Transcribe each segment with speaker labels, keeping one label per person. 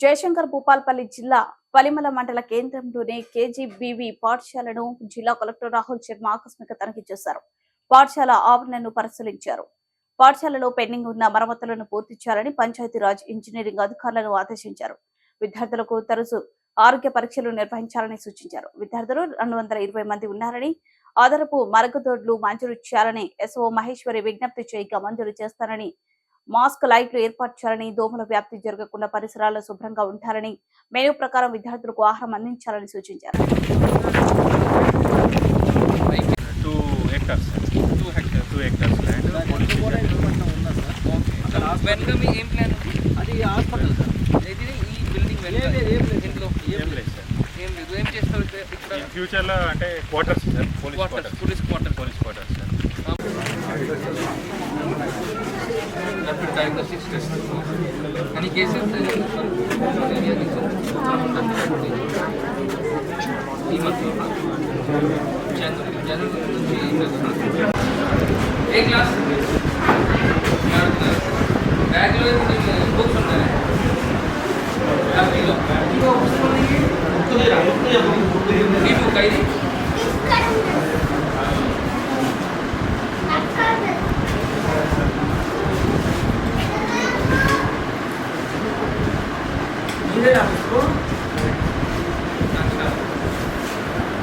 Speaker 1: జయశంకర్ భూపాల్పల్లి జిల్లా పలిమల మండల కేంద్రంలోని కేజీబీవి పాఠశాలను జిల్లా కలెక్టర్ రాహుల్ శర్మ ఆకస్మిక తనిఖీ చేశారు. పాఠశాల ఆవరణను పరిశీలించారు. పాఠశాలలో పెండింగ్ ఉన్న మరమ్మతులను పూర్తి చేయాలని పంచాయతీరాజ్ ఇంజనీరింగ్ అధికారులను ఆదేశించారు. విద్యార్థులకు తరచు ఆరోగ్య పరీక్షలు నిర్వహించాలని సూచించారు. విద్యార్థులు రెండు వందల ఇరవై మంది ఉన్నారని ఆధారపు మరగదొడ్లు మంజూరు చేయాలని ఎస్ఓ మహేశ్వరి విజ్ఞప్తి చేయగా మంజూరు చేస్తారని మాస్క్ లైట్లు ఏర్పాటు చేయాలని దోమల వ్యాప్తి జరగకుండా పరిసరాలు శుభ్రంగా ఉంటారని మెనూ ప్రకారం విద్యార్థులకు ఆహారం అందించాలని సూచించారు.
Speaker 2: అది హాస్పిటల్ సార్.
Speaker 3: ఈ బిల్డింగ్. ఇంట్లో.
Speaker 4: ఏం లేదు. సార్.
Speaker 3: ఏం లేదు. ఏం ఇక్కడ?
Speaker 4: ఫ్యూచర్లో అంటే quarters sir police
Speaker 3: quarters
Speaker 4: quarters
Speaker 3: police quarter
Speaker 4: police quarters trying
Speaker 3: to shift stress. Any cases? January, January, January. Hey class.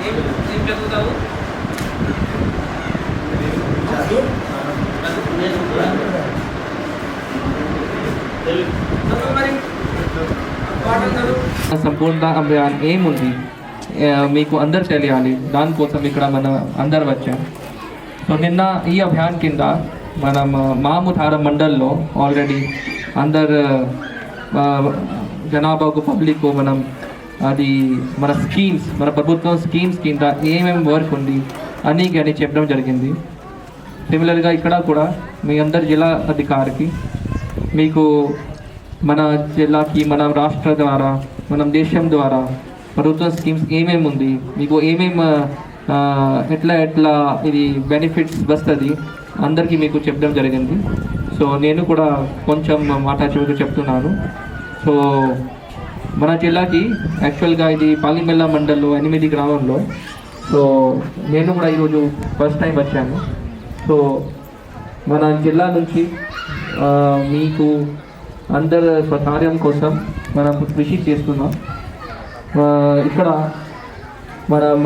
Speaker 3: ఏం ఏం చదువుతావు?
Speaker 5: సంపూర్ణ అభియాన్ ఏముంది? మీకు అందరు తెలియాలి. దానికోసం ఇక్కడ మనం అందరు వచ్చాం. సో నిన్న ఈ అభియాన్ కింద మనం మాముధార మండల్లో ఆల్రెడీ అందరు జనాభాకు పబ్లిక్ మనం అది మన స్కీమ్స్ మన ప్రభుత్వం స్కీమ్స్ కింద ఏమేమి వర్క్ ఉంది అని అని చెప్పడం జరిగింది. సిమిలర్గా ఇక్కడ కూడా మీ అందరి జిల్లా అధికారికి మీకు మన జిల్లాకి మన రాష్ట్ర ద్వారా మనం దేశం ద్వారా ప్రభుత్వ స్కీమ్స్ ఏమేమి ఉంది మీకు ఏమేమి ఎట్లా ఎట్లా ఇది బెనిఫిట్స్ వస్తుంది అందరికీ మీకు చెప్పడం జరిగింది. సో నేను కూడా కొంచెం మాట చెప్తున్నాను. సో మన జిల్లాకి యాక్చువల్గా ఇది పాలిమెల్ల మండల్లో ఎనిమిది గ్రామంలో. సో నేను కూడా ఈరోజు ఫస్ట్ టైం వచ్చాను. సో మన జిల్లా నుంచి మీకు అందరి స్వకార్యం కోసం మనం కృషి చేస్తున్నాం. ఇక్కడ మనం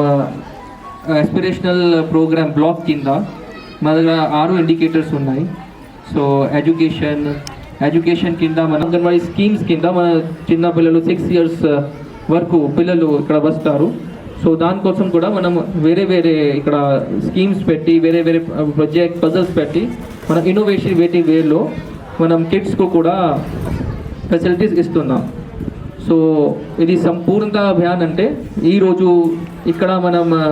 Speaker 5: ఎస్పిరేషనల్ ప్రోగ్రామ్ బ్లాక్ కింద మన దగ్గర ఆరు ఇండికేటర్స్ ఉన్నాయి. సో ఎడ్యుకేషన్ ఎడ్యుకేషన్ కింద మన అంగన్వాడీ స్కీమ్స్ కింద మన చిన్న పిల్లలు సిక్స్ ఇయర్స్ uh, వరకు పిల్లలు ఇక్కడ వస్తారు. సో దానికోసం కూడా మనం వేరే వేరే ఇక్కడ స్కీమ్స్ పెట్టి వేరే వేరే uh, ప్రొజెక్ట్ పజల్స్ పెట్టి మన ఇన్నోవేషన్ వేటి వేలో మనం కిడ్స్కు కూడా ఫెసిలిటీస్ ఇస్తున్నాం. సో ఇది సంపూర్ణ అభియాన్ అంటే ఈరోజు ఇక్కడ మనం uh,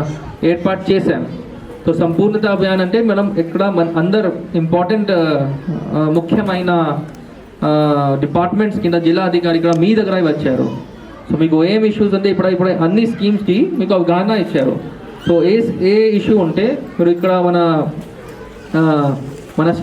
Speaker 5: ఏర్పాటు చేశాం. సో సంపూర్ణత అభియాన్ అంటే మనం ఇక్కడ మన అందరు ఇంపార్టెంట్ ముఖ్యమైన డిపార్ట్మెంట్స్ కింద జిల్లా అధికారి ఇక్కడ మీ దగ్గర వచ్చారు. సో మీకు ఏం ఇష్యూస్ అంటే ఇప్పుడు ఇప్పుడు అన్ని స్కీమ్స్కి మీకు అవగాహన ఇచ్చారు. సో ఏ ఏ ఇష్యూ ఉంటే మీరు ఇక్కడ మన మన